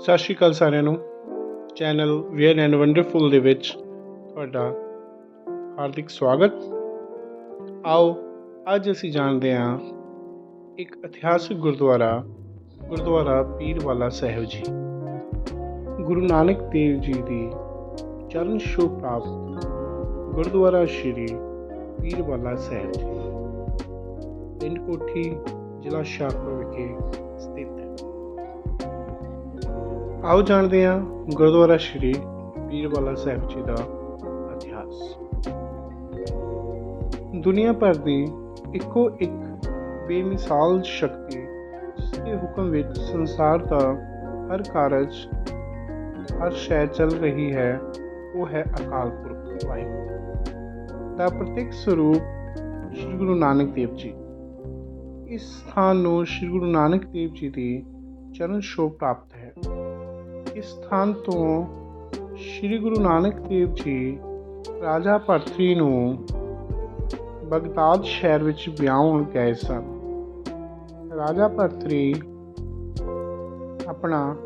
ਸਤਿ ਸ਼੍ਰੀ ਅਕਾਲ ਸਾਰਿਆਂ ਨੂੰ। ਚੈਨਲ ਵੇਅਰ ਐਂਡ ਵੰਡਰਫੁਲ ਦੇ ਵਿੱਚ ਤੁਹਾਡਾ ਹਾਰਦਿਕ ਸਵਾਗਤ। ਆਓ, ਅੱਜ ਅਸੀਂ ਜਾਣਦੇ ਹਾਂ ਇੱਕ ਇਤਿਹਾਸਿਕ ਗੁਰਦੁਆਰਾ ਗੁਰਦੁਆਰਾ ਪੀਰਵਾਲਾ ਸਾਹਿਬ ਜੀ। ਗੁਰੂ ਨਾਨਕ ਦੇਵ ਜੀ ਦੀ ਚਰਨ ਛੋਹ ਪ੍ਰਾਪਤ ਗੁਰਦੁਆਰਾ ਸ਼੍ਰੀ ਪੀਰਵਾਲਾ ਸਾਹਿਬ ਜੀ, ਪਿੰਡ ਕੋਠੀ, ਜ਼ਿਲ੍ਹਾ ਸ਼ਾਹਪੁਰ ਵਿਖੇ ਸਥਿਤ ਹੈ। ਆਓ ਜਾਣਦੇ ਹਾਂ ਗੁਰਦੁਆਰਾ ਸ਼੍ਰੀ ਪੀਰਵਾਲਾ ਸਾਹਿਬ ਜੀ ਦਾ ਇਤਿਹਾਸ। ਦੁਨੀਆ ਭਰ ਦੀ ਇੱਕੋ ਇੱਕ ਬੇਮਿਸਾਲ ਸ਼ਕਤੀ ਜਿਸ ਦੇ ਹੁਕਮ ਵਿੱਚ ਸੰਸਾਰ ਦਾ ਹਰ ਕਾਰਜ, ਹਰ ਸ਼ੈ ਚੱਲ ਰਹੀ ਹੈ, ਉਹ ਹੈ ਅਕਾਲ ਪੁਰਖ ਵਾਹਿਗੁਰੂ ਦਾ ਪ੍ਰਤੀਕ ਸਰੂਪ ਸ੍ਰੀ ਗੁਰੂ ਨਾਨਕ ਦੇਵ ਜੀ। ਇਸ ਸਥਾਨ ਨੂੰ ਸ੍ਰੀ ਗੁਰੂ ਨਾਨਕ ਦੇਵ ਜੀ ਦੀ ਚਰਨ ਛੋਹ ਪ੍ਰਾਪਤ ਹੈ। ਇਸ ਸਥਾਨ ਤੋਂ ਸ੍ਰੀ ਗੁਰੂ ਨਾਨਕ ਦੇਵ ਜੀ, ਰਾਜਾ ਭਰਤਰੀ ਨੂੰ ਬਗਦਾਦ ਸ਼ਹਿਰ ਵਿੱਚ ਵਿਆਹਣ ਗਏ ਸਨ। ਰਾਜਾ ਭਰਤਰੀ ਆਪਣਾ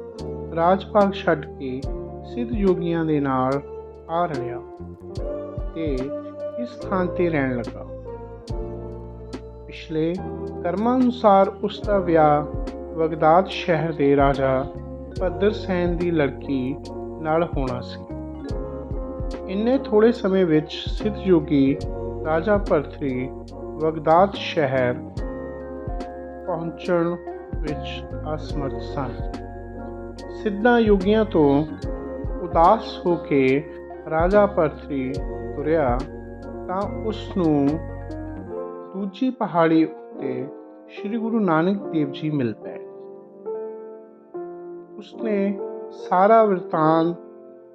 ਰਾਜ ਭਾਗ ਛੱਡ ਕੇ ਸਿੱਧ ਯੋਗੀਆਂ ਦੇ ਨਾਲ ਆ ਰਿਹਾ ਤੇ ਇਸ ਥਾਂ ਤੇ ਰਹਿਣ ਲੱਗਾ। ਪਿਛਲੇ ਕਰਮਾਂ ਅਨੁਸਾਰ ਉਸ ਦਾ ਵਿਆਹ ਬਗਦਾਦ ਸ਼ਹਿਰ ਦੇ ਰਾਜਾ ਭਦਰ ਸੈਨ ਦੀ ਲੜਕੀ ਨਾਲ ਹੋਣਾ ਸੀ। ਇੰਨੇ ਥੋੜੇ ਸਮੇਂ ਵਿੱਚ ਸਿੱਧ ਯੋਗੀ ਰਾਜਾ ਭਰਤਰੀ ਬਗਦਾਦ ਸ਼ਹਿਰ ਪਹੁੰਚਣ ਵਿੱਚ ਅਸਮਰਥ ਸਨ। ਸਿੱਧਾਂ ਯੋਗੀਆਂ ਤੋਂ ਉਦਾਸ ਹੋ ਕੇ ਰਾਜਾ ਭਰਤਰੀ ਤੁਰਿਆ ਤਾਂ ਉਸ ਨੂੰ ਦੂਜੀ ਪਹਾੜੀ ਉੱਤੇ ਸ੍ਰੀ ਗੁਰੂ ਨਾਨਕ ਦੇਵ ਜੀ ਮਿਲ ਪਏ। ਉਸਨੇ ਸਾਰਾ ਵਰਤਾਂਤ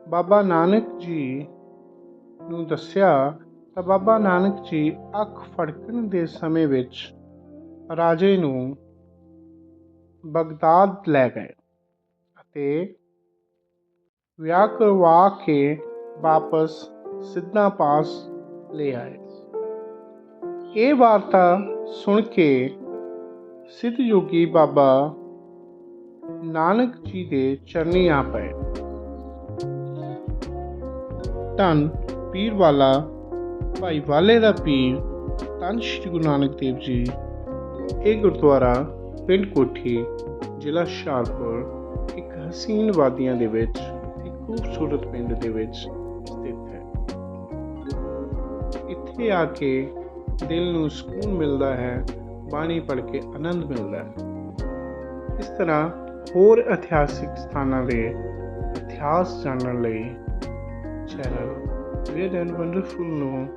ਬਾਬਾ ਨਾਨਕ ਜੀ ਨੂੰ ਦੱਸਿਆ ਤਾਂ ਬਾਬਾ ਨਾਨਕ ਜੀ ਅੱਖ ਫੜਕਣ ਦੇ ਸਮੇਂ ਵਿੱਚ ਰਾਜੇ ਨੂੰ ਬਗਦਾਦ ਲੈ ਗਏ ਅਤੇ ਵਿਆਹ ਕਰਵਾ ਕੇ ਵਾਪਸ ਸਿੱਧਾ ਪਾਸ ਲੈ ਆਏ। ਇਹ ਵਾਰਤਾ ਸੁਣ ਕੇ ਸਿੱਧ ਯੋਗੀ ਬਾਬਾ ਨਾਨਕ ਜੀ ਦੇ ਚਰਨੀ ਆ ਪਏ। ਧੰਨ ਪੀਰ ਵਾਲਾ, ਭਾਈ ਵਾਲੇ ਦਾ ਪੀਰ, ਧੰਨ ਸ਼੍ਰੀ ਗੁਰੂ ਨਾਨਕ ਦੇਵ ਜੀ। ਇਹ ਗੁਰਦੁਆਰਾ ਪਿੰਡ ਕੋਠੀ, ਜ਼ਿਲ੍ਹਾ ਹੁਸ਼ਿਆਰਪੁਰ, ਇੱਕ ਹਸੀਨ ਵਾਦੀਆਂ ਦੇ ਵਿੱਚ, ਇੱਕ ਖੂਬਸੂਰਤ ਪਿੰਡ ਦੇ ਵਿੱਚ ਸਥਿਤ ਹੈ। ਇੱਥੇ ਆ ਕੇ ਦਿਲ ਨੂੰ ਸਕੂਨ ਮਿਲਦਾ ਹੈ, ਬਾਣੀ ਪੜ੍ਹ ਕੇ ਆਨੰਦ ਮਿਲਦਾ ਹੈ। ਇਸ ਤਰ੍ਹਾਂ ਹੋਰ ਇਤਿਹਾਸਿਕ ਸਥਾਨਾਂ ਦੇ ਇਤਿਹਾਸ ਜਾਣਨ ਲਈ ਚੈਨਲ ਵੇਅਰ ਐਂਡ ਵੰਡਰਫੁਲ ਨੂੰ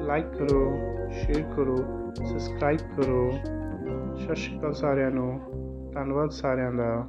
ਲਾਈਕ ਕਰੋ ਸ਼ੇਅਰ ਕਰੋ ਸਬਸਕ੍ਰਾਈਬ ਕਰੋ। ਸਤਿ ਸ਼੍ਰੀ ਅਕਾਲ ਸਾਰਿਆਂ ਨੂੰ। ਧੰਨਵਾਦ ਸਾਰਿਆਂ ਦਾ।